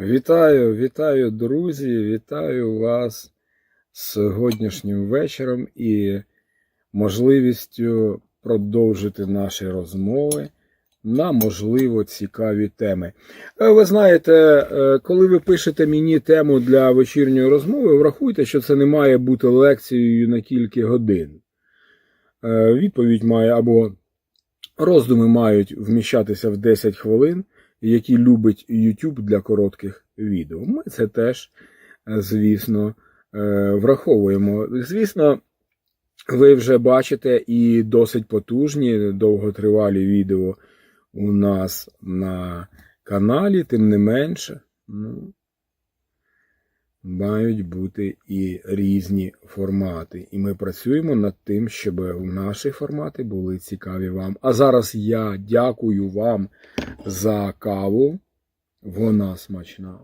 Вітаю, вітаю, друзі! Вітаю вас з сьогоднішнім вечором і можливістю продовжити наші розмови на можливо цікаві теми. Е, Ви знаєте, е, коли ви пишете мені тему для вечірньої розмови, врахуйте, що це не має бути лекцією на кілька годин. Е, Відповідь має або роздуми мають вміщатися в 10 хвилин які любить YouTube для коротких відео. Ми це теж, е, звісно, е, враховуємо. Звісно, ви вже бачите і досить потужні довготривалі відео у нас на каналі, тим не менше. Ну, Мають бути і різні формати. І ми працюємо над тим, щоб наші формати були цікаві вам. А зараз я дякую вам за каву. Вона смачна.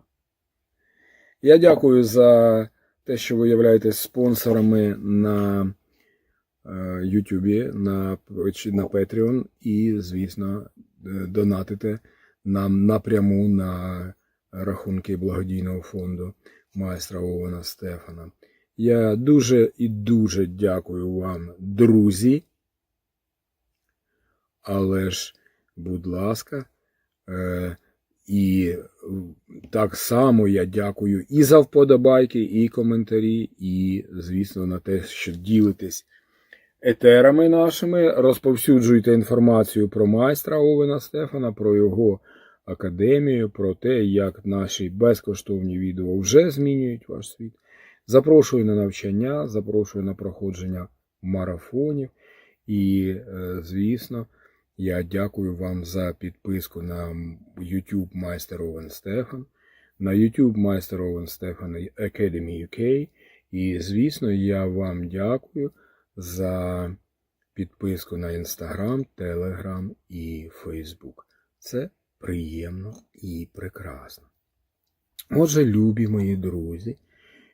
Я дякую за те, що ви являєтесь спонсорами на е, YouTube, на, на Patreon і, звісно, е, донатите нам напряму на рахунки благодійного фонду майстра Овена Стефана. Я дуже і дуже дякую вам, друзі. Але ж, будь ласка, е, і так само я дякую і за вподобайки, і коментарі, і, звісно, на те, що ділитесь етерами нашими, розповсюджуйте інформацію про майстра Овена Стефана, про його академію, про те, як наші безкоштовні відео вже змінюють ваш світ. Запрошую на навчання, запрошую на проходження марафонів. І, е, звісно, я дякую вам за підписку на YouTube Майстер Овен Стефан, на YouTube Майстер Овен Стефан Academy UK. І, звісно, я вам дякую за підписку на Instagram, Telegram і Facebook. Це приємно і прекрасно. Отже, любі мої друзі,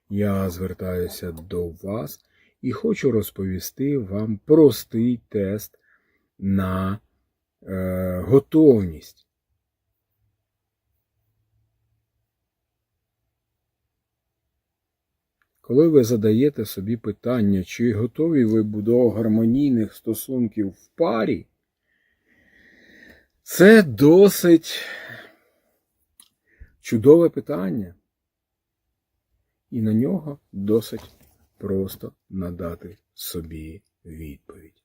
я звертаюся до вас і хочу розповісти вам простий тест на е, готовність. Коли ви задаєте собі питання, чи готові ви до гармонійних стосунків в парі, це досить чудове питання. І на нього досить просто надати собі відповідь.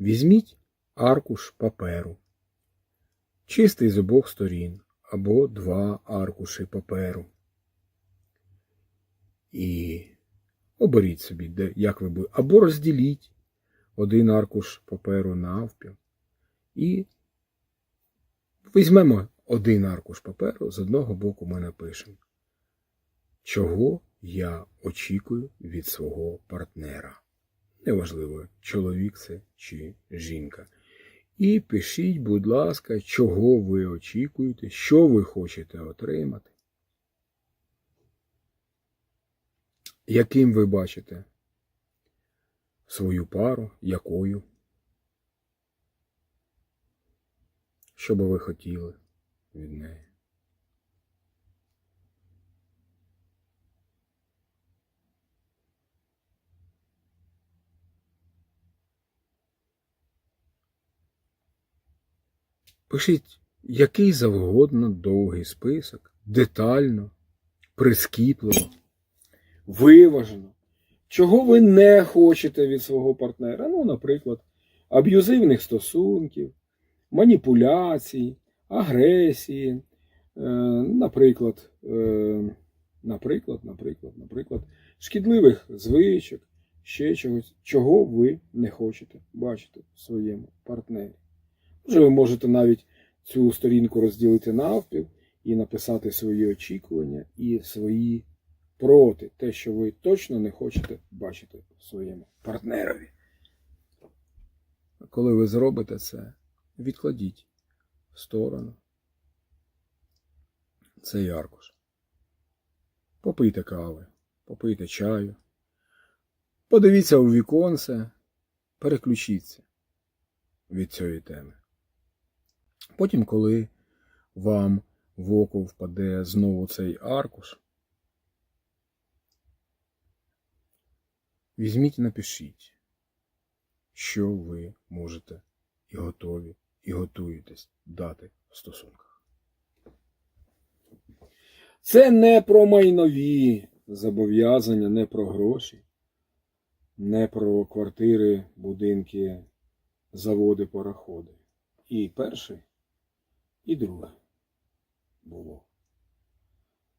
Візьміть аркуш паперу, чистий з обох сторін, або два аркуші паперу. І оберіть собі, де, як ви будете, або розділіть один аркуш паперу навпіл. І візьмемо один аркуш паперу, з одного боку ми напишемо, чого я очікую від свого партнера. Неважливо, чоловік це чи жінка. І пишіть, будь ласка, чого ви очікуєте, що ви хочете отримати. Яким ви бачите свою пару, якою? Що би ви хотіли від неї? Пишіть який завгодно довгий список, детально, прискіпливо, виважено. Чого ви не хочете від свого партнера? Ну, наприклад, аб'юзивних стосунків, маніпуляцій, агресії, е, наприклад, е, наприклад, наприклад, наприклад, шкідливих звичок, ще чогось, чого ви не хочете бачити в своєму партнері. Може, ви можете навіть цю сторінку розділити навпіл і написати свої очікування і свої проти, те, що ви точно не хочете бачити в своєму партнерові. Коли ви зробите це, відкладіть в сторону цей аркуш. Попийте кави, попийте чаю, подивіться у віконце, переключіться від цієї теми. Потім, коли вам в око впаде знову цей аркуш, візьміть і напишіть, що ви можете і готові, і готуєтесь дати в стосунках. Це не про майнові зобов'язання, не про гроші, не про квартири, будинки, заводи, пароходи. І перше, і друге було.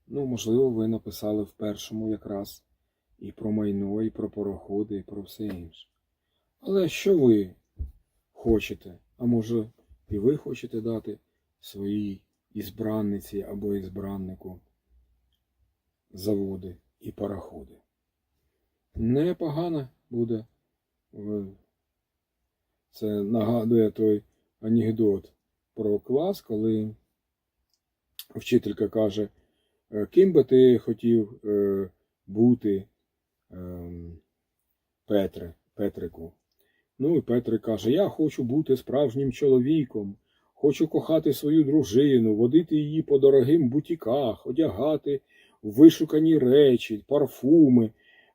Ну, можливо, ви написали в першому якраз і про майно, і про пароходи, і про все інше. Але що ви хочете, а може і ви хочете дати своїй ізбранниці або ізбраннику заводи і пароходи? Непогано буде. е, Це нагадує той анекдот про клас, коли вчителька каже, «Е, ким би ти хотів е, бути ем, Петре, Петрику. Ну і Петрик каже: Я хочу бути справжнім чоловіком, хочу кохати свою дружину, водити її по дорогим бутіках, одягати вишукані речі, парфуми,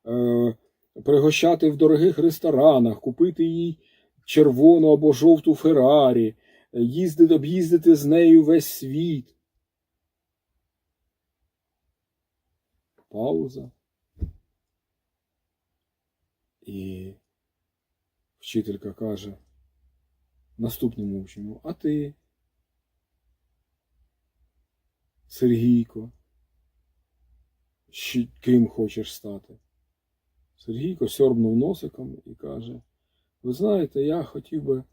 е, пригощати в дорогих ресторанах, купити їй червону або жовту Феррарі, їздити, об'їздити з нею весь світ. Пауза. І вчителька каже наступному учню, а ти, Сергійко, ким хочеш стати? Сергійко сьорбнув носиком і каже, ви знаєте, я хотів би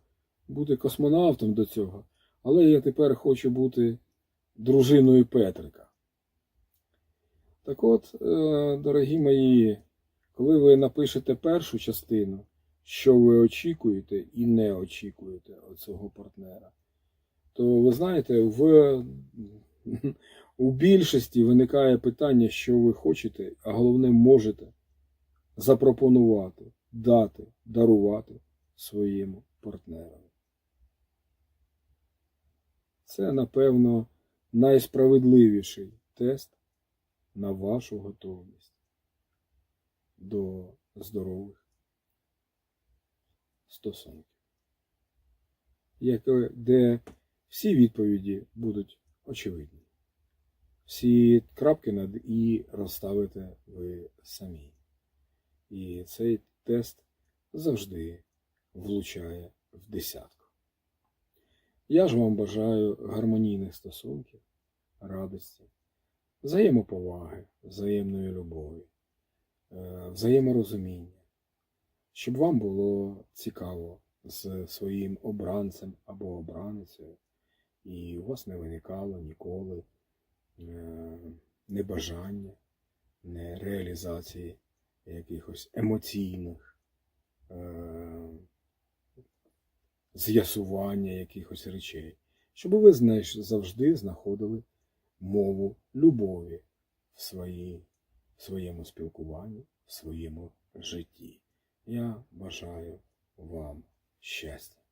бути космонавтом до цього, але я тепер хочу бути дружиною Петрика. Так от, е, дорогі мої, коли ви напишете першу частину, що ви очікуєте і не очікуєте від цього партнера, то ви знаєте, в, у більшості виникає питання, що ви хочете, а головне можете запропонувати, дати, дарувати своєму партнерові. Це, напевно, найсправедливіший тест на вашу готовність до здорових стосунків, де всі відповіді будуть очевидні. Всі крапки над і розставите ви самі. І цей тест завжди влучає в десятку. Я ж вам бажаю гармонійних стосунків, радості, взаємоповаги, взаємної любові, е, взаєморозуміння, щоб вам було цікаво з своїм обранцем або обраницею, і у вас не виникало ніколи е, небажання, не реалізації якихось емоційних е, з'ясування якихось речей, щоб ви завжди знаходили мову любові в, своїй, в своєму спілкуванні, в своєму житті. Я бажаю вам щастя.